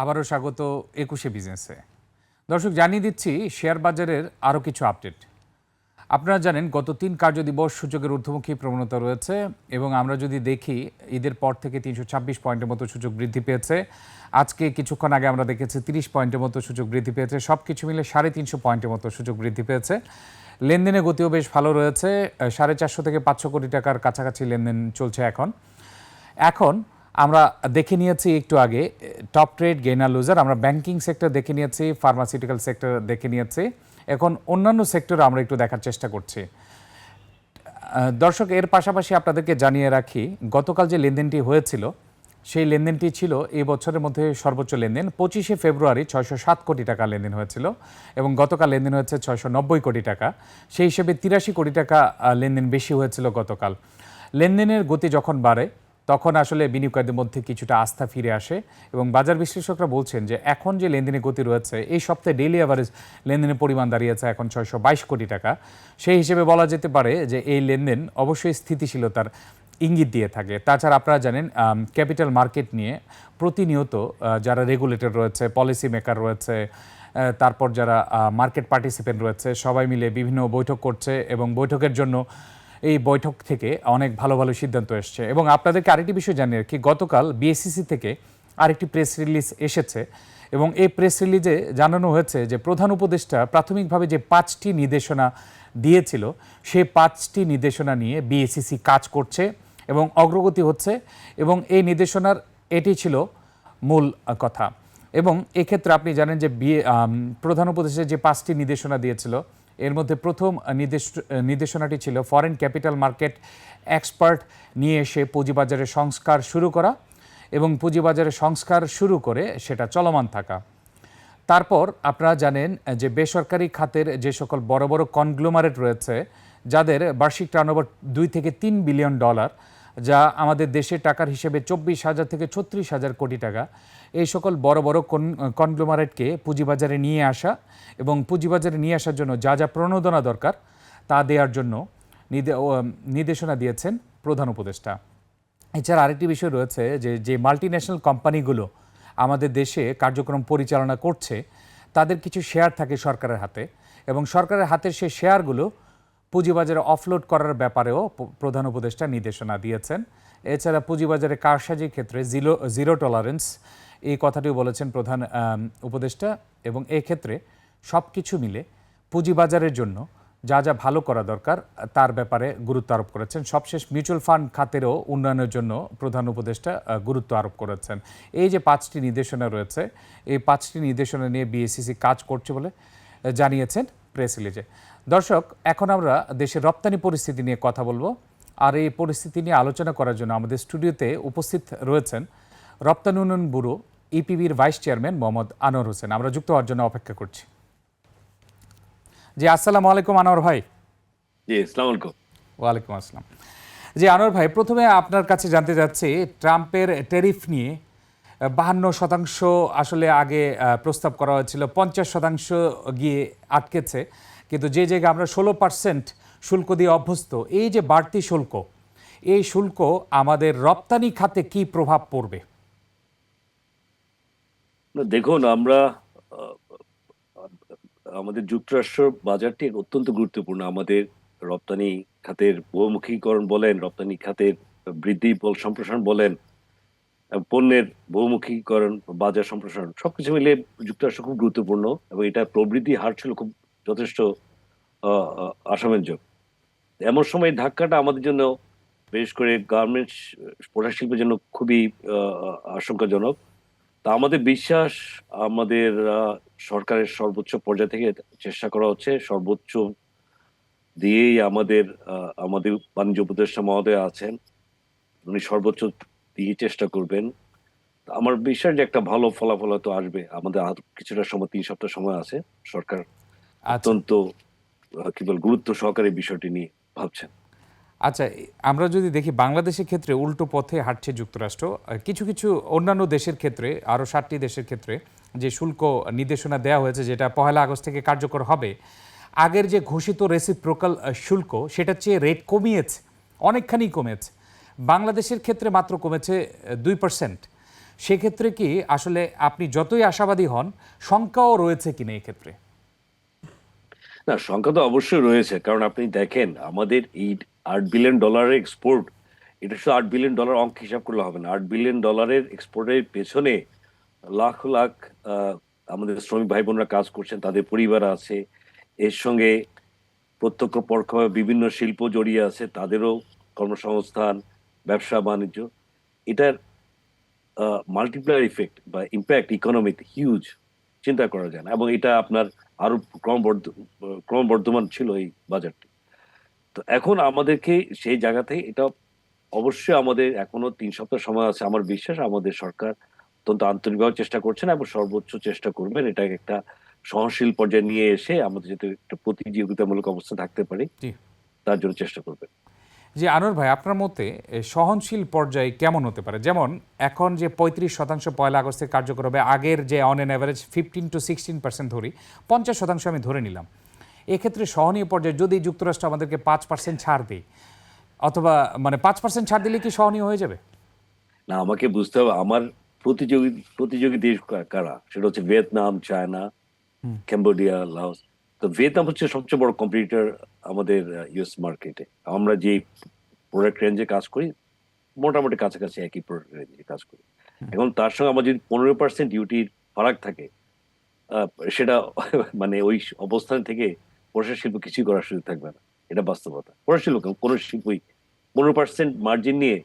আবারও স্বাগত একুশে বিজনেসে। দর্শক, জানিয়ে দিচ্ছি, শেয়ার বাজারের আরও কিছু আপডেট। আপনারা জানেন, গত তিন কার্যদিবস সূচকের ঊর্ধ্বমুখী প্রবণতা রয়েছে এবং আমরা যদি দেখি, ঈদের পর থেকে তিনশো ছাব্বিশ পয়েন্টের মতো সূচক বৃদ্ধি পেয়েছে। আজকে কিছুক্ষণ আগে আমরা দেখেছি, তিরিশ পয়েন্টের মতো সূচক বৃদ্ধি পেয়েছে। সব কিছু মিলে সাড়ে তিনশো পয়েন্টের মতো সূচক বৃদ্ধি পেয়েছে। লেনদেনের গতিও বেশ ভালো রয়েছে। সাড়ে চারশো থেকে পাঁচশো কোটি টাকার কাছাকাছি লেনদেন চলছে এখন। এখন আমরা দেখে নিয়েছি একটু আগে টপ ট্রেড গেনার লুজার আমরা ব্যাংকিং সেক্টর দেখে নিয়েছি ফার্মাসিউটিক্যাল সেক্টর দেখে নিয়েছি। এখন অন্যান্য সেক্টর আমরা একটু দেখার চেষ্টা করছি। দর্শক, এর পাশাপাশি আপনাদেরকে জানিয়ে রাখি, গতকাল যে লেনদেনটি হয়েছিল, সেই লেনদেনটি ছিল এই বছরের মধ্যে সর্বোচ্চ লেনদেন। পঁচিশে ফেব্রুয়ারি ছয়শো সাত কোটি টাকা লেনদেন হয়েছিল এবং গতকাল লেনদেন হয়েছে ছয়শো নব্বই কোটি টাকা। সেই হিসেবে তিরাশি কোটি টাকা লেনদেন বেশি হয়েছিল গতকাল। লেনদেনের গতি যখন বাড়ে তখন আসলে বিনিয়োগকারীদের মধ্যে কিছুটা আস্থা ফিরে আসে এবং বাজার বিশ্লেষকরা বলছেন যে এখন যে লেনদেনের গতি রয়েছে, এই সপ্তাহে ডেইলি অ্যাভারেজ লেনদেনের পরিমাণ দাঁড়িয়েছে এখন ছয়শো বাইশ কোটি টাকা। সেই হিসেবে বলা যেতে পারে যে এই লেনদেন অবশ্যই স্থিতিশীলতার ইঙ্গিত দিয়ে থাকে। তাছাড়া আপনারা জানেন ক্যাপিটাল মার্কেট নিয়ে প্রতিনিয়ত যারা রেগুলেটর রয়েছে পলিসি মেকার রয়েছে তারপর যারা মার্কেট পার্টিসিপেন্ট রয়েছে, সবাই মিলে বিভিন্ন বৈঠক করছে এবং বৈঠকের জন্য এই বৈঠক থেকে অনেক ভালো ভালো সিদ্ধান্ত এসছে। এবং আপনাদেরকে আরেকটি বিষয় জানিয়ে রাখি, গতকাল বিএসসিসি থেকে আরেকটি প্রেস রিলিজ এসেছে এবং এই প্রেস রিলিজে জানানো হয়েছে যে প্রধান উপদেষ্টা প্রাথমিকভাবে যে পাঁচটি নির্দেশনা দিয়েছিল, সেই পাঁচটি নির্দেশনা নিয়ে বিএসসিসি কাজ করছে এবং অগ্রগতি হচ্ছে এবং এই নির্দেশনার এটি ছিল মূল কথা। এবং এক্ষেত্রে আপনি জানেন যে বিয়ে প্রধান উপদেশে যে পাঁচটি নির্দেশনা দিয়েছিল এর মধ্যে প্রথম নির্দেশ নির্দেশনাটি ছিল ফরেন ক্যাপিটাল মার্কেট এক্সপার্ট নিয়ে এসে পুঁজিবাজারের সংস্কার শুরু করা এবং পুঁজিবাজারের সংস্কার শুরু করে সেটা চলমান থাকা। তারপর আপনারা জানেন যে বেসরকারি খাতের যে সকল বড় বড় কনগ্লোমারেট রয়েছে, যাদের বার্ষিক টার্নওভার দুই থেকে তিন বিলিয়ন ডলার যা আমাদের দেশের টাকার হিসেবে চব্বিশ হাজার থেকে ছত্রিশ হাজার কোটি টাকা। এই সকল বড় বড় কনগ্লোমারেটকে পুঁজিবাজারে নিয়ে আসা এবং পুঁজিবাজারে নিয়ে আসার জন্য যা যা প্রণোদনা দরকার, তা দেওয়ার জন্য নির্দে- নির্দেশনা দিয়েছেন প্রধান উপদেষ্টা। এছাড়া আরেকটি বিষয় রয়েছে যে যে মাল্টি ন্যাশনাল কোম্পানিগুলো আমাদের দেশে কার্যক্রম পরিচালনা করছে, তাদের কিছু শেয়ার থাকে সরকারের হাতে এবং সরকারের হাতের সেই শেয়ারগুলো পুঁজিবাজারে অফলোড করার ব্যাপারেও প্রধান উপদেষ্টা নির্দেশনা দিয়েছেন। এছাড়া পুঁজিবাজারে কারসাজির ক্ষেত্রে জিরো জিরো টলারেন্স এই কথাটিও বলেছেন প্রধান উপদেষ্টা। এবং এক্ষেত্রে সব কিছু মিলে পুঁজিবাজারের জন্য যা যা ভালো করা দরকার, তার ব্যাপারে গুরুত্ব আরোপ করেছেন। সবশেষ মিউচুয়াল ফান্ড খাতেরও উন্নয়নের জন্য প্রধান উপদেষ্টা গুরুত্ব আরোপ করেছেন। এই যে পাঁচটি নির্দেশনা রয়েছে, এই পাঁচটি নির্দেশনা নিয়ে বিএসসিসি কাজ করছে বলে জানিয়েছেন প্রেস রিলিজে। দর্শক এখন আমরা দেশের রপ্তানি পরিস্থিতি নিয়ে কথা বলব। আর এই পরিস্থিতি নিয়ে আলোচনা করার জন্য আমাদের স্টুডিওতে উপস্থিত রয়েছেন রপ্তানি উন্নয়ন ব্যুরো ইপিবির ভাইস চেয়ারম্যান মোহাম্মদ আনোয়ার হোসেন। আমরা যুক্ত হওয়ার জন্য অপেক্ষা করছি। জি আসসালামু আলাইকুম আনোয়ার ভাই। জি ইসলাম আলাইকুম। ওয়ালাইকুম আসসালাম। জি আনোয়ার ভাই প্রথমে আপনার কাছে জানতে চাচ্ছি ট্রাম্পের ট্যারিফ নিয়ে বাহান্ন শতাংশ আসলে আগে প্রস্তাব করা হয়েছিল পঞ্চাশ শতাংশ গিয়ে আটকেছে। কিন্তু যে জায়গায় আমরা ষোলো পার্সেন্ট শুল্ক দিয়ে অভ্যস্ত, এই যে বাড়তি শুল্ক, এই শুল্ক আমাদের রপ্তানি খাতে কি প্রভাব পড়বে? দেখুন, আমরা আমাদের যুক্তরাষ্ট্র বাজারটি অত্যন্ত গুরুত্বপূর্ণ। আমাদের রপ্তানি খাতের বহুমুখীকরণ বলেন, রপ্তানি খাতের বৃদ্ধি সম্প্রসারণ বলেন পণ্যের বহুমুখীকরণ, বাজার সম্প্রসারণ, সবকিছু মিলে যুক্তরাষ্ট্র খুব গুরুত্বপূর্ণ, এবং এটা প্রবৃদ্ধি হার ছিল খুব যথেষ্ট আশাব্যঞ্জক এমন সময় ধাক্কাটা আমাদের জন্য, বিশেষ করে গার্মেন্টস, পোশাক শিল্পের জন্য খুবই আশঙ্কাজনক। তা আমাদের বিশ্বাস, আমাদের সরকারের সর্বোচ্চ পর্যায় থেকে চেষ্টা করা হচ্ছে। সর্বোচ্চ দিয়েই আমাদের আমাদের বাণিজ্য উপদেষ্টা মহোদয় আছেন। উনি সর্বোচ্চ দিয়ে চেষ্টা করবেন। আমার বিশ্বাস যে একটা ভালো ফলাফল হয়তো আসবে। আমাদের কিছুটা সময়, তিন সপ্তাহ সময় আছে সরকার অত্যন্ত কি বল গুরুত্ব সহকারে বিষয়টি নিয়ে ভাবছেন। আচ্ছা আমরা যদি দেখি বাংলাদেশের ক্ষেত্রে উল্টো পথে হাঁটছে যুক্তরাষ্ট্র কিছু কিছু অন্যান্য দেশের ক্ষেত্রে আরও ষাটটি দেশের ক্ষেত্রে যে শুল্ক নির্দেশনা দেওয়া হয়েছে যেটা পহেলা আগস্ট থেকে কার্যকর হবে আগের যে ঘোষিত রেসিপ্রোকাল শুল্ক সেটার চেয়ে রেট কমিয়েছে অনেকখানি কমেছে। বাংলাদেশের ক্ষেত্রে মাত্র কমেছে দুই পার্সেন্ট সেক্ষেত্রে কি আসলে আপনি যতই আশাবাদী হন শঙ্কাও রয়েছে কিনা এই ক্ষেত্রে না, সংখ্যা তো অবশ্যই রয়েছে, কারণ আপনি দেখেন আমাদের এই আট বিলিয়ন ডলারের এক্সপোর্ট এটা শুধু আট বিলিয়ন ডলার অঙ্ক হিসাব করলে হবে না, আট বিলিয়ন ডলারের এক্সপোর্টের পেছনে লাখ লাখ আমাদের শ্রমিক ভাই বোনরা কাজ করছেন, তাদের পরিবার আছে, এর সঙ্গে প্রত্যক্ষ পরোক্ষভাবে বিভিন্ন শিল্প জড়িয়ে আছে, তাদেরও কর্মসংস্থান, ব্যবসা, বাণিজ্য, এটার মাল্টিপ্লায়ার ইফেক্ট বা ইম্প্যাক্ট ইকোনমিতে হিউজ চিন্তা করা যায় না, এবং এটা আপনার আরও ক্রমবর্ধ ক্রমবর্ধমান ছিল এই বাজারটি। তো এখন আমাদেরকে সেই জায়গাতে এটা অবশ্যই আমাদের এখনও তিন সপ্তাহ সময় আছে আমার বিশ্বাস আমাদের সরকার অত্যন্ত আন্তরিকভাবে চেষ্টা করছেন এবং সর্বোচ্চ চেষ্টা করবেন এটাকে একটা সহনশীল পর্যায়ে নিয়ে এসে আমাদের যাতে একটা প্রতিযোগিতামূলক অবস্থা থাকতে পারি তার জন্য চেষ্টা করবেন। যে আনোয়ার ভাই আপনার মতে সহনশীল পর্যায়ে কেমন হতে পারে? যেমন এখন যে পঁয়ত্রিশ শতাংশ পয়লা আগস্টের কার্যকর হবে আগের যে on an average fifteen to sixteen percent ধরি পঞ্চাশ শতাংশ আমি ধরে নিলাম। এক্ষেত্রে সহনীয় পর্যায়ে যদি যুক্তরাষ্ট্র আমাদেরকে পাঁচ পার্সেন্ট ছাড় দেয় অথবা মানে পাঁচ পার্সেন্ট ছাড় দিলে কি সহনীয় হয়ে যাবে? না আমাকে বুঝতে হবে আমার প্রতিযোগী প্রতিযোগী দেশ কারা? সেটা হচ্ছে ভিয়েতনাম চায়না ক্যাম্বোডিয়া লাওস। তো ভিয়েতনাম হচ্ছে সবচেয়ে বড় কম্পিটিটর আমাদের ইউএস মার্কেটে আমরা যে প্রোডাক্ট রেঞ্জে কাজ করি মোটামুটি কাছাকাছি একই প্রোডাক্ট রেঞ্জে কাজ করি। এখন তার সঙ্গে আমার যদি পনেরো পার্সেন্ট ডিউটির ফারাক থাকে সেটা মানে ওই অবস্থান থেকে প্রশাসন শিল্প কিছুই করার সুযোগ থাকবে না। এটা বাস্তবতা। প্রশাসন শিল্প কেন, কোনো শিল্পই পনেরো পার্সেন্ট মার্জিন নিয়ে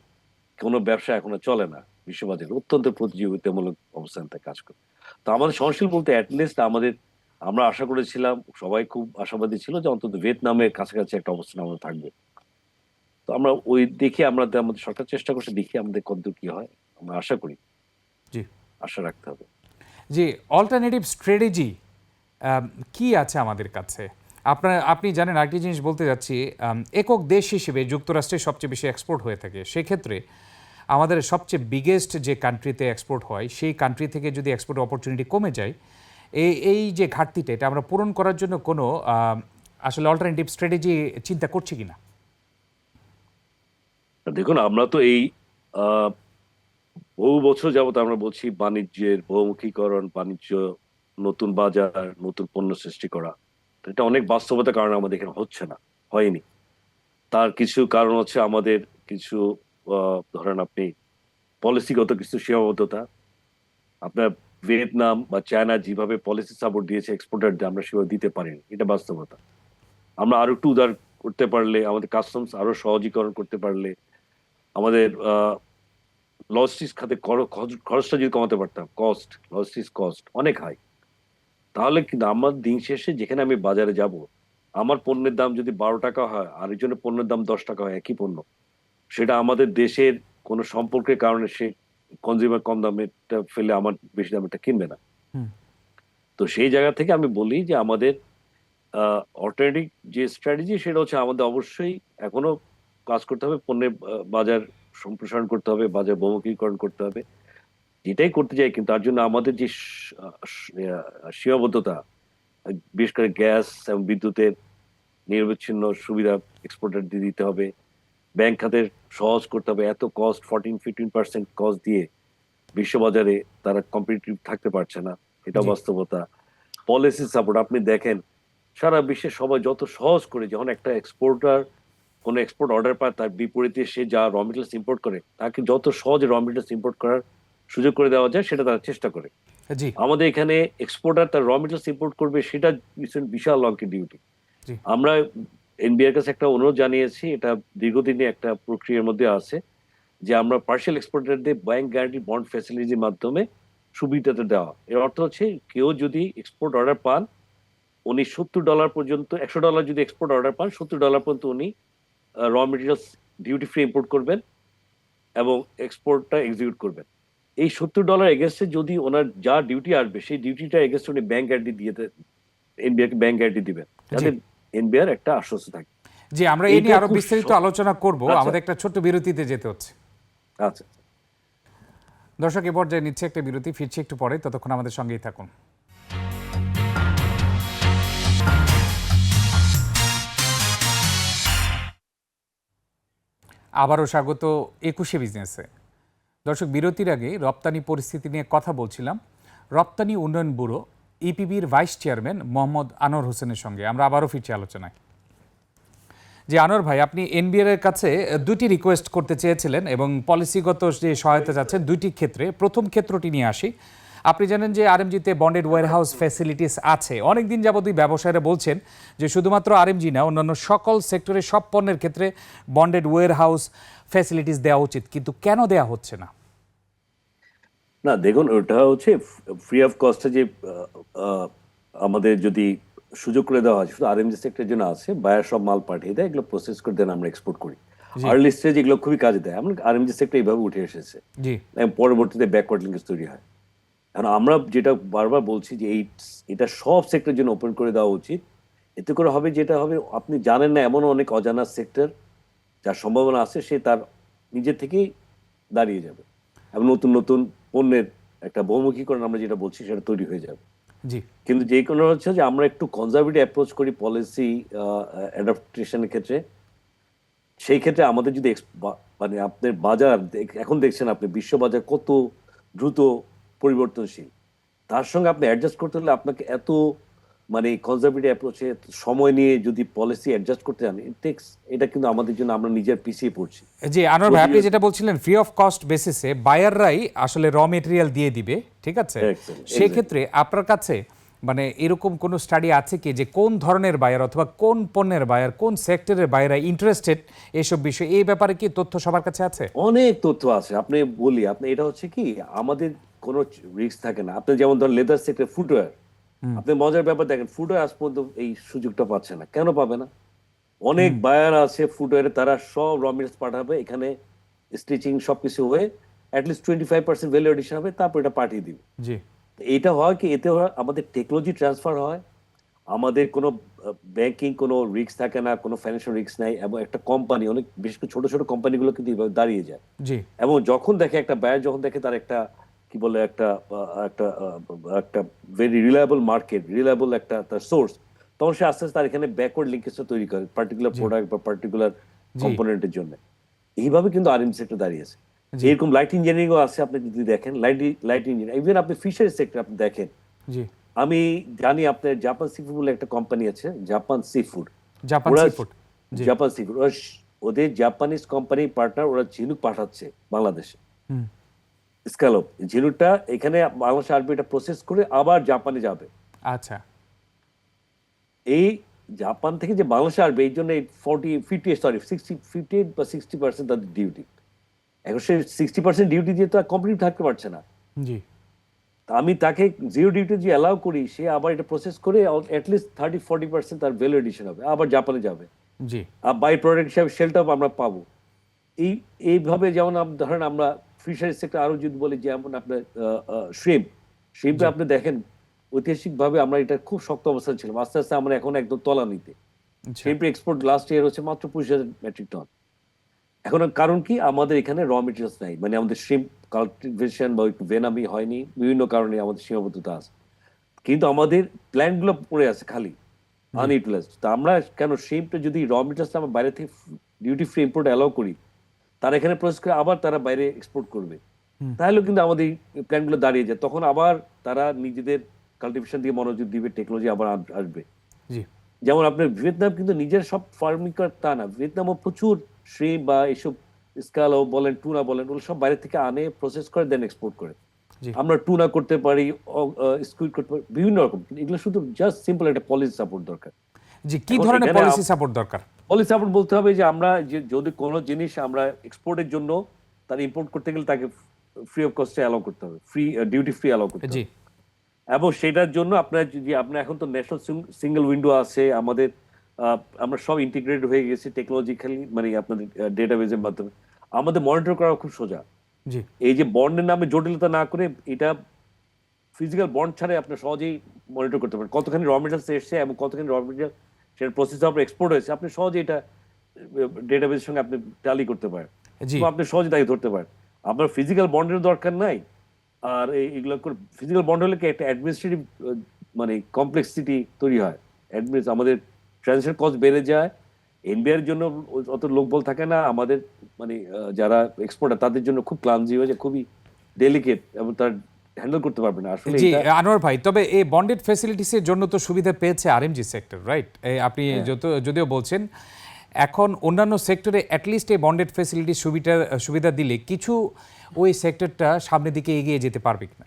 কোনো ব্যবসা এখনও চলে না বিশ্ববাজারে। অত্যন্ত প্রতিযোগিতামূলক অবস্থানতে কাজ করে। তো আমাদের সহনশীল বলতে অ্যাটলিস্ট আমাদের আমরা আশা করেছিলাম সবাই খুব আশাবাদী ছিল যে অন্তত ভিয়েতনামের কাছাকাছি একটা অবস্থান আমাদের থাকবে। তো আমরা ওই দেখে আমরা আমাদের সরকার চেষ্টা করছে দেখি আমাদের কতদূর কি হয়। আমরা আশা করি। জি। আশা রাখতে হবে। যে অল্টারনেটিভ স্ট্র্যাটেজি কি আছে আমাদের কাছে? আপনার আপনি জানেন আরেকটি জিনিস বলতে যাচ্ছি একক দেশ হিসেবে যুক্তরাষ্ট্রে সবচেয়ে বেশি এক্সপোর্ট হয়ে থাকে। সেক্ষেত্রে আমাদের সবচেয়ে বিগেস্ট যে কান্ট্রিতে এক্সপোর্ট হয় সেই কান্ট্রি থেকে যদি এক্সপোর্ট অপরচুনিটি কমে যায় এই এই যে ঘাটতিটা, এটা আমরা পূরণ করার জন্য কোনো আসলে অল্টারনেটিভ স্ট্র্যাটেজি চিন্তা করছি কিনা? দেখুন, আমরা তো এই বহু বছর যাবত আমরা বলছি বাণিজ্যের বহুমুখীকরণ, বাণিজ্য, নতুন বাজার, নতুন পণ্য সৃষ্টি করা। এটা অনেক বাস্তবতার কারণে আমাদের এখানে হচ্ছে না, হয়নি। তার কিছু কারণ হচ্ছে আমাদের কিছু ধরেন আপনি পলিসিগত কিছু সীমাবদ্ধতা। আপনার ভিয়েতনাম বা চায়না যেভাবে পলিসি সাপোর্ট দিয়েছে এক্সপোর্টারদের আমরা সেভাবে দিতে পারিনি। এটা বাস্তবতা। আমরা আরও একটু উদার করতে পারলে, আমাদের কাস্টমস আরও সহজীকরণ করতে পারলে, আমাদের লজিস্টিক্স খাতে খরচটা যদি কমাতে পারতাম কস্ট লজিস্টিক্স কস্ট অনেক হাই তাহলে কিন্তু আমার দিন শেষে যেখানে আমি বাজারে যাব, আমার পণ্যের দাম যদি বারো টাকা হয়, আরেকজনের পণ্যের দাম দশ টাকা হয়, একই পণ্য। সেটা আমাদের দেশের কোনো সম্পর্কের কারণে সে কনজিউমার কম দামেরটা ফেলে আমার বেশি দামেরটা কিনবে না। তো সেই জায়গা থেকে আমি বলি যে আমাদের অল্টারনেটিভ যে স্ট্র্যাটেজি সেটা হচ্ছে আমাদের অবশ্যই এখনও কাজ করতে হবে পণ্যের বাজার সম্প্রসারণ করতে হবে বাজার বহুমুখীকরণ করতে হবে। যেটাই করতে চাই কিন্তু তার জন্য আমাদের যে সীমাবদ্ধতা বিশেষ করে গ্যাস এবং বিদ্যুতের নিরবিচ্ছিন্ন সুবিধা এক্সপোর্টার দিয়ে দিতে হবে। ব্যাংক খাতের সহজ করতে হবে এত cost fourteen fifteen percent cost দিয়ে বিশ্ববাজারে তারা কম্পিটিটিভ থাকতে পারছে না এটা বাস্তবতা। পলিসি সাপোর্ট আপনি দেখেন সারা বিশ্বে সবাই যত সহজ করে যখন একটা এক্সপোর্টার কোনো এক্সপোর্ট অর্ডার পায় তার বিপরীতে সে যা র মেটেরিয়ালস ইম্পোর্ট করে তাকে যত সহজে র মেটেরিয়ালস ইম্পোর্ট করার সুযোগ করে দেওয়া যায় সেটা তারা চেষ্টা করে। আমাদের এখানে এক্সপোর্টার তার র মেটেরিয়ালস ইম্পোর্ট করবে সেটা বিশাল অঙ্কের ডিউটি আমরা এনবিআর কাছে একটা অনুরোধ জানিয়েছি এটা দীর্ঘদিনে একটা প্রক্রিয়ার মধ্যে আছে যে আমরা পার্সিয়াল এক্সপোর্টারদের ব্যাংক গ্যারান্টি বন্ড ফ্যাসিলিটির মাধ্যমে সুবিধাটা দেওয়া। এর অর্থ হচ্ছে কেউ যদি এক্সপোর্ট অর্ডার পান উনি সত্তর ডলার পর্যন্ত একশো ডলার যদি এক্সপোর্ট অর্ডার পান সত্তর ডলার পর্যন্ত উনি raw materials duty free import করবেন এবং এক্সপোর্টটা এক্সিকিউট করবেন। এই সত্তর ডলার এগেনস্টে যদি ওনার যা ডিউটি আসবে সেই ডিউটিটা এগেনস্ট উনি ব্যাংক গ্যারান্টি দিয়ে এনবিআর ব্যাংক গ্যারান্টি দিবেন। যাতে এনবিআর একটা আশ্বস্ত থাকে। জি আমরা এই নিয়ে আরও বিস্তারিত আলোচনা করব। আচ্ছা। আমাদের একটা ছোট্ট বিরতিতে যেতে হচ্ছে। আচ্ছা। দর্শক এ পর্যায়ে নিচ্ছে একটা বিরতি ফিরছি একটু পরে। ততক্ষণ আমাদের সঙ্গেই থাকুন। আবারও স্বাগত একুশে বিজনেসে। দর্শক বিরতির আগে রপ্তানি পরিস্থিতি নিয়ে কথা বলছিলাম। রপ্তানি উন্নয়ন ব্যুরো ইপিবির ভাইস চেয়ারম্যান মোহাম্মদ আনোয়ার হোসেনের সঙ্গে। আমরা আবারও ফিরছি আলোচনায়। যে আনোয়ার ভাই, আপনি এনবিআর এর কাছে দুটি রিকোয়েস্ট করতে চেয়েছিলেন এবং পলিসিগত যে সহায়তা যাচ্ছে দুইটি ক্ষেত্রে। প্রথম ক্ষেত্রটি নিয়ে আসি। আপনি জানেন যে আরএমজিতে বন্ডেড ওয়ারহাউস ফ্যাসিলিটিস আছে। অনেক দিন যাবতই ব্যবসায়ীরা বলছেন যে শুধুমাত্র আরএমজি না, অন্যান্য সকল সেক্টরে সব পণ্যের ক্ষেত্রে বন্ডেড ওয়ারহাউস ফ্যাসিলিটিস দেওয়া উচিত। কিন্তু কেন দেওয়া হচ্ছে না? না দেখুন ওটা হচ্ছে ফ্রি অফ কস্টে যে আমাদের যদি সুযোগ করে দেওয়া হয় শুধু আরএমজি সেক্টরের জন্য আছে বায়ার সব মাল পাঠিয়ে দেয় এগুলো প্রসেস করে দেন আমরা এক্সপোর্ট করি। আর্লি স্টেজ এগুলো খুবই কাজে দেয়। এমন আরএমজি সেক্টর এইভাবে উঠে এসেছে। পরবর্তীতে ব্যাকওয়ার্ড লিঙ্কেজ তৈরি হয়। কারণ আমরা যেটা বারবার বলছি যে এই এটা সব সেক্টরের জন্য ওপেন করে দেওয়া উচিত। এতে করে হবে যেটা হবে আপনি জানেন না এমন অনেক অজানা সেক্টর যার সম্ভাবনা আছে সে তার নিজে থেকেই দাঁড়িয়ে যাবে। এবং নতুন নতুন পণ্যের একটা বহুমুখীকরণ আমরা যেটা বলছি সেটা তৈরি হয়ে যাবে। জি। কিন্তু যে কোনো হচ্ছে যে আমরা একটু কনজারভেটিভ অ্যাপ্রোচ করি পলিসি অ্যাডাপ্টেশনের ক্ষেত্রে। সেই ক্ষেত্রে আমাদের যদি মানে আপনার বাজার এখন দেখছেন আপনি বিশ্ব বাজার কত দ্রুত পরিবর্তনশীল। তার সঙ্গে আপনি অ্যাডজাস্ট করতে হলে আপনাকে এত মানে কনজারভেটিভ অ্যাপ্রোচে সময় নিয়ে যদি পলিসি অ্যাডজাস্ট করতে যান টেক্স এটা কিন্তু আমাদের জন্য আমরা নিজের পিছিয়ে পড়ছি। জি আনোয়ার ভাই আপনি যেটা বলছিলেন ফ্রি অফ কস্ট বেসিসে বায়াররাই আসলে র মেটেরিয়াল দিয়ে দিবে ঠিক আছে? Excellent, সেই ক্ষেত্রে আপনার কাছে মানে এরকম কোনো স্টাডি আছে কি যে কোন ধরনের বায়ার অথবা কোন পণ্যের বায়ার কোন সেক্টরের বায়াররা ইন্টারেস্টেড এসব বিষয়ে? এই ব্যাপারে কি তথ্য সবার কাছে আছে? অনেক তথ্য আছে। আপনি বলি আপনি এটা হচ্ছে কি আমাদের কোনো রিস্ক থাকে না। আপনি যেমন ধরেন লেদার সেক্টর ফুটওয়্যার আপনি মজার ব্যাপার দেখেন ফুটওয়্যার আজ পর্যন্ত এই সুযোগটা পাচ্ছে না। কেন পাবে না? অনেক বায়ার আছে ফুটওয়্যারে তারা সব র মেটেরিয়ালস পাঠাবে এখানে স্টিচিং সবকিছু হয়ে at least twenty five percent value addition হবে তারপর এটা পাঠিয়ে দিবে। জি। এটা হয় কি এতে আমাদের টেকনোলজি ট্রান্সফার হয় আমাদের কোনো ব্যাংকিং কোনো রিস্ক থাকে না কোনো ফাইন্যান্সিয়াল রিস্ক নাই এবং একটা কোম্পানি অনেক বিশেষ করে ছোট ছোট কোম্পানিগুলো কিন্তু দাঁড়িয়ে যায়। জি। এবং যখন দেখে একটা ব্যয় যখন দেখে তার একটা কি বলে একটা একটা একটা ভেরি রিলায়েবল মার্কেট রিলায়েবল একটা তার সোর্স তখন সে আস্তে আস্তে তার এখানে ব্যাকওয়ার্ড লিঙ্কেজটা তৈরি করে পার্টিকুলার প্রোডাক্ট বা পার্টিকুলার কম্পোনেন্টের জন্য। এইভাবে কিন্তু আরএম সেক্টর দাঁড়িয়েছে এরকম লাইট ইঞ্জিনিয়ারিংও আছে আপনি যদি দেখেন লাইট লাইট ইঞ্জিনিয়ারিং ইভেন আপনি ফিশারি সেক্টর আপনি দেখেন। আমি জানি আপনার জাপান সিফুড বলে একটা কোম্পানি আছে Japan seafood Japan seafood Japan seafood ওদের জাপানিজ কোম্পানি পার্টনার ওরা ঝিনুক পাঠাচ্ছে বাংলাদেশে। স্ক্যালপ ঝিনুকটা এখানে বাংলাদেশে এটা প্রসেস করে আবার জাপানে যাবে। আচ্ছা। এই জাপান থেকে যে বাংলাদেশে আসবে এই জন্য forty fifty sorry sixty fifty বা সিক্সটি পার্সেন্ট তাদের ডিউটি এখন সে সিক্সটি পার্সেন্ট ডিউটি দিয়ে তো আর কমপ্লিট থাকতে পারছে না। জি। আমি তাকে জিরো ডিউটি যে অ্যালাউ করি সে আবার এটা প্রসেস করে at least thirty forty percent তার ভ্যালু এডিশন হবে আবার জাপানে যাবে। জি। আর বাই প্রোডাক্ট হিসাবে সেলটাও আমরা পাবো। এই এইভাবে যেমন ধরেন আমরা ফিশারি সেক্টর আরও যদি বলি যেমন আপনার শ্রিম শ্রিমটা আপনি দেখেন ঐতিহাসিকভাবে আমরা এটা খুব শক্ত অবস্থায় ছিলাম। আস্তে আস্তে আমরা এখন একদম তলা নিতে। আচ্ছা। এক্সপোর্ট লাস্ট ইয়ার হচ্ছে মাত্র পঁচিশ হাজার মেট্রিক টন এখন কারণ কি? আমাদের এখানে র মেটেরিয়ালস নাই। মানে আমাদের শ্রিম্প কাল্টিভেশন বা একটু ভেনামি হয়নি বিভিন্ন কারণে আমাদের সীমাবদ্ধতা আছে। কিন্তু আমাদের প্ল্যান্টগুলো পড়ে আছে খালি আনইউটিলাইজ তা আমরা কেন শ্রিম্পটা যদি র মেটেরিয়ালস আমরা বাইরে থেকে ডিউটি ফ্রি ইম্পোর্ট অ্যালাউ করি তারা এখানে প্রসেস করে আবার তারা বাইরে এক্সপোর্ট করবে। তাহলেও কিন্তু আমাদের প্ল্যান্টগুলো দাঁড়িয়ে যায়। তখন আবার তারা নিজেদের কাল্টিভেশন দিয়ে মনোযোগ দিবে টেকনোলজি আবার আসবে। যেমন আপনার ভিয়েতনাম কিন্তু নিজের সব ফার্মিং তা না। ভিয়েতনামও প্রচুর শ্রিম বা এইসব স্কালো বলেন টুনা বলেন ওগুলো সব বাইরে থেকে আনে প্রসেস করে দেন এক্সপোর্ট করে। আমরা টুনা করতে পারি স্কুইড করতে পারি বিভিন্ন রকম। এগুলো শুধু জাস্ট সিম্পল একটা পলিসি সাপোর্ট দরকার। জি কি ধরনের পলিসি সাপোর্ট দরকার? পলিসি সাপোর্ট বলতে হবে যে আমরা যে যদি কোনো জিনিস আমরা এক্সপোর্টের জন্য তার ইম্পোর্ট করতে গেলে তাকে ফ্রি অফ কস্টে অ্যালাউ করতে হবে। ফ্রি ডিউটি ফ্রি অ্যালাউ করতে হবে। এবং সেটার জন্য আপনার যদি আপনার এখন তো ন্যাশনাল সিঙ্গেল উইন্ডো আছে আমাদের আমরা সব ইন্টিগ্রেটেড হয়ে গেছি টেকনোলজিক্যালি মানে আপনাদের ডেটাবেজের মাধ্যমে। আমাদের মনিটর করা খুব সোজা। জি। এই যে বন্ডের নামে জটিলতা না করে এটা ফিজিক্যাল বন্ড ছাড়াই আপনি সহজেই মনিটর করতে পারেন। কতখানি র মেটেরিয়ালস এসছে এবং কতখানি র মেটেরিয়াল সেটা প্রসেস আপনার এক্সপোর্ট হয়েছে আপনি সহজে এটা ডেটাবেজের সঙ্গে আপনি ট্যালি করতে পারেন। আপনি সহজে তাকে ধরতে পারেন। আপনার ফিজিক্যাল বন্ডের দরকার নাই। আর এই- এগুলো ফিজিক্যাল বন্ড হলে কি একটা অ্যাডমিনিস্ট্রেটিভ মানে কমপ্লেক্সিটি তৈরি হয়। অ্যাডমিনিস আমাদের ট্রানজেকশন কস্ট বেড়ে যায়। এনবিআর জন্য অত লোকবল থাকে না। আমাদের মানে যারা এক্সপোর্টার তাদের জন্য খুব ক্লামজি হয়েছে খুবই ডেলিকেট এবং তার হ্যান্ডেল করতে পারবে না। আসলে জি আনোয়ার ভাই তবে এই বন্ডেড ফ্যাসিলিটিসের জন্য তো সুবিধা পেয়েছে আরএমজি সেক্টর রাইট আপনি হ্যাঁ। যত যদিও বলছেন এখন অন্যান্য সেক্টরে অ্যাটলিস্ট এই বন্ডেড ফ্যাসিলিটি সুবিধা সুবিধা দিলে কিছু ওই সেক্টরটা সামনের দিকে এগিয়ে যেতে পারবে কিনা?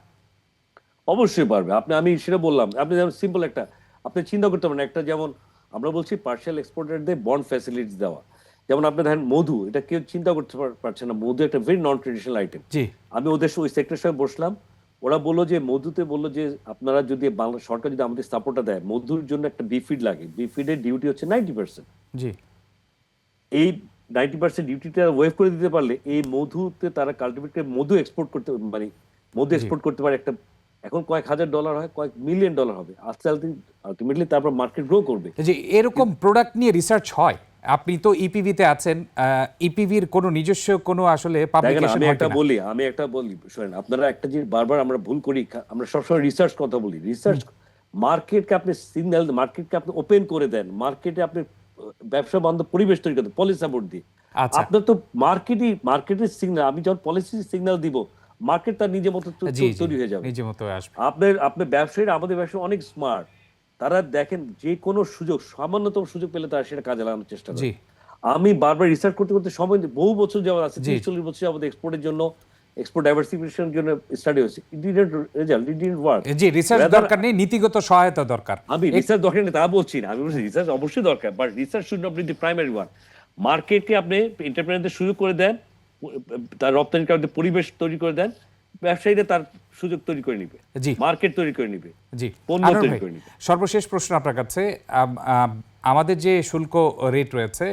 অবশ্যই পারবে। আপনি আমি সেটা বললাম। আপনি যেমন সিম্পল একটা আপনি চিন্তা করতে পারেন একটা যেমন আমরা বলছি পার্সিয়াল এক্সপোর্টারদের বন্ড ফ্যাসিলিটিস দেওয়া। যেমন আপনি ধরেন মধু এটা কেউ চিন্তা করতে পার- পারছে না। মধু একটা ভেরি নন ট্রেডিশনাল আইটেম জি। আমি ওদের ওই সেক্টরের সঙ্গে বসলাম। ওরা বলল যে মধুতে বলল যে আপনারা যদি বাংলা সরকার যদি আমাদের সাপোর্টটা দেয় মধুর জন্য একটা বিফিড লাগে। বিফিডের ডিউটি হচ্ছে নাইনটি পার্সেন্ট জি। এই নাইনটি পার্সেন্ট ডিউটিটা ওয়েভ করে দিতে পারলে এই মধুতে তারা কাল্টিভেট করে মধু এক্সপোর্ট করতে মানে মধু এক্সপোর্ট করতে পারে একটা এখন কয়েক হাজার ডলার হয় কয়েক মিলিয়ন ডলার হবে। আস্তে আস্তে আলটিমেটলি তারপর মার্কেট গ্রো করবে। যে এরকম প্রোডাক্ট নিয়ে রিসার্চ হয়। আপনি তো ইপিভিতে আছেন ইপিভির কোনো নিজস্ব কোনো আসলে পাবলিকেশন আমি একটা বলি আমি একটা বলি শোনেন আপনারা একটা জিনিস বারবার আমরা ভুল করি আমরা সবসময় রিসার্চ কথা বলি। রিসার্চ মার্কেটকে আপনি সিগন্যাল মার্কেটকে আপনি ওপেন করে দেন মার্কেটে আপনি ব্যবসা বান্ধব পরিবেশ তৈরি করতে পলিসি সাপোর্ট দিয়ে। আচ্ছা। আপনার তো মার্কেটই মার্কেটের সিগন্যাল আমি যখন পলিসি সিগন্যাল দিব মার্কেট তার নিজের মতো তৈরি হয়ে যাবে। নিজের মতো আসবে। আপনার আপনার ব্যবসায়ীরা আমাদের ব্যবসা অনেক স্মার্ট তারা দেখেন যে কোনো সুযোগ সামান্যতম সুযোগ পেলে তারা সেটা কাজে লাগানোর চেষ্টা করে। আমি বারবার রিসার্চ করতে করতে সময় বহু বছর যাওয়া আছে তিরিশ চল্লিশ বছর যাবত এক্সপোর্টের জন্য এক্সপোর্ট ডাইভার্সিফিকেশনের জন্য স্টাডি হয়েছে। ইট রেজাল্ট ইট ওয়ার্ক জি রিসার্চ দরকার নেই নীতিগত সহায়তা দরকার। আমি রিসার্চ দরকার নেই তা বলছি না। আমি বলছি রিসার্চ অবশ্যই দরকার but research should not be the primary one মার্কেটকে আপনি এন্টারপ্রেনারদের সুযোগ করে দেন তার রপ্তানিকারদের পরিবেশ তৈরি করে দেন ব্যবসায়ীরা তার সুযোগ তৈরি করে নিবে জি। মার্কেট তৈরি করে নিবে জি। পণ্য তৈরি করে নিবে। সর্বশেষ প্রশ্ন আপনার কাছে আম, আম, আমাদের যে শুল্ক রেট রয়েছে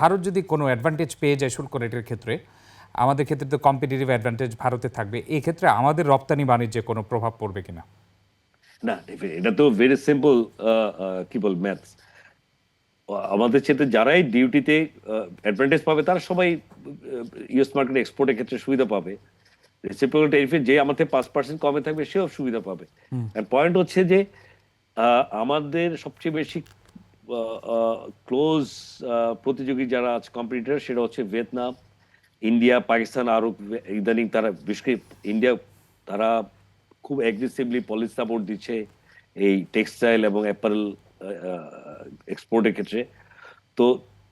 ভারত যদি কোনো অ্যাডভান্টেজ পেয়ে যায় শুল্ক রেটের ক্ষেত্রে আমাদের ক্ষেত্রে তো কম্পিটিটিভ অ্যাডভান্টেজ ভারতে থাকবে এই ক্ষেত্রে আমাদের রপ্তানি বাণিজ্যে কোনো প্রভাব পড়বে কিনা? না এটা তো ভেরি সিম্পল কি বল ম্যাথস আমাদের ক্ষেত্রে যারাই ডিউটিতে অ্যাডভান্টেজ পাবে তারা সবাই ইউএস মার্কেটে এক্সপোর্টের ক্ষেত্রে সুবিধা পাবে। রেসিপ্রোকাল ট্যারিফে যে আমাদের পাঁচ পার্সেন্ট কমে থাকবে সেও সুবিধা পাবে। পয়েন্ট হচ্ছে যে আমাদের সবচেয়ে বেশি ক্লোজ প্রতিযোগী যারা আছে কম্পিটিটার সেটা হচ্ছে ভিয়েতনাম ইন্ডিয়া পাকিস্তান আরও ইদানিং তারা বিশেষ করে ইন্ডিয়া তারা খুব অ্যাগ্রেসিভলি পলিসি সাপোর্ট দিচ্ছে এই টেক্সটাইল এবং অ্যাপারেল এক্সপোর্টের ক্ষেত্রে। তো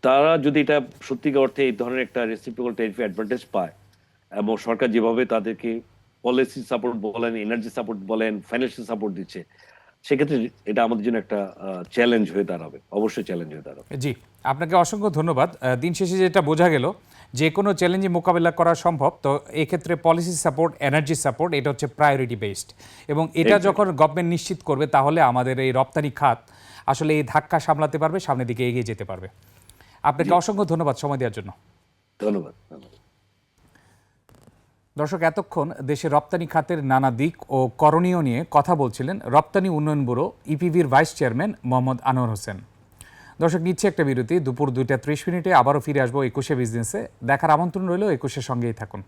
তারা যদি এটা সত্যিকার অর্থে এই ধরনের একটা রেসিপ্রিক্যাল ট্যারিফ অ্যাডভান্টেজ পায় এবং সরকার যেভাবে তাদেরকে পলিসি সাপোর্ট বলেন এনার্জি সাপোর্ট বলেন ফাইন্যান্সিয়াল সাপোর্ট দিচ্ছে সেক্ষেত্রে এটা আমাদের জন্য একটা চ্যালেঞ্জ হয়ে দাঁড়াবে অবশ্যই চ্যালেঞ্জ হয়ে দাঁড়াবে। জি আপনাকে অসংখ্য ধন্যবাদ। দিন শেষে যেটা বোঝা গেল যে কোনো চ্যালেঞ্জে মোকাবেলা করা সম্ভব তো এক্ষেত্রে পলিসি সাপোর্ট এনার্জি সাপোর্ট এটা হচ্ছে প্রায়োরিটি বেসড এবং এটা যখন গভর্নমেন্ট নিশ্চিত করবে তাহলে আমাদের এই রপ্তানি খাত আসলে এই ধাক্কা সামলাতে পারবে সামনের দিকে এগিয়ে যেতে পারবে। আপনাকে অসংখ্য ধন্যবাদ সময় দেওয়ার জন্য। ধন্যবাদ ধন্যবাদ। দর্শক, এতক্ষণ দেশে রপ্তানি খাতের নানা দিক ও করণীয় নিয়ে কথা বলছিলেন রপ্তানি উন্নয়ন ব্যুরো ইপিভির ভাইস চেয়ারম্যান মোহাম্মদ আনোয়ার হোসেন। দর্শক, নিচ্ছে একটা বিরতি। দুপুর দুইটা ত্রিশ মিনিটে আবারও ফিরে আসব একুশে বিজনেসে। দেখার আমন্ত্রণ রইল একুশের সঙ্গেই থাকুন।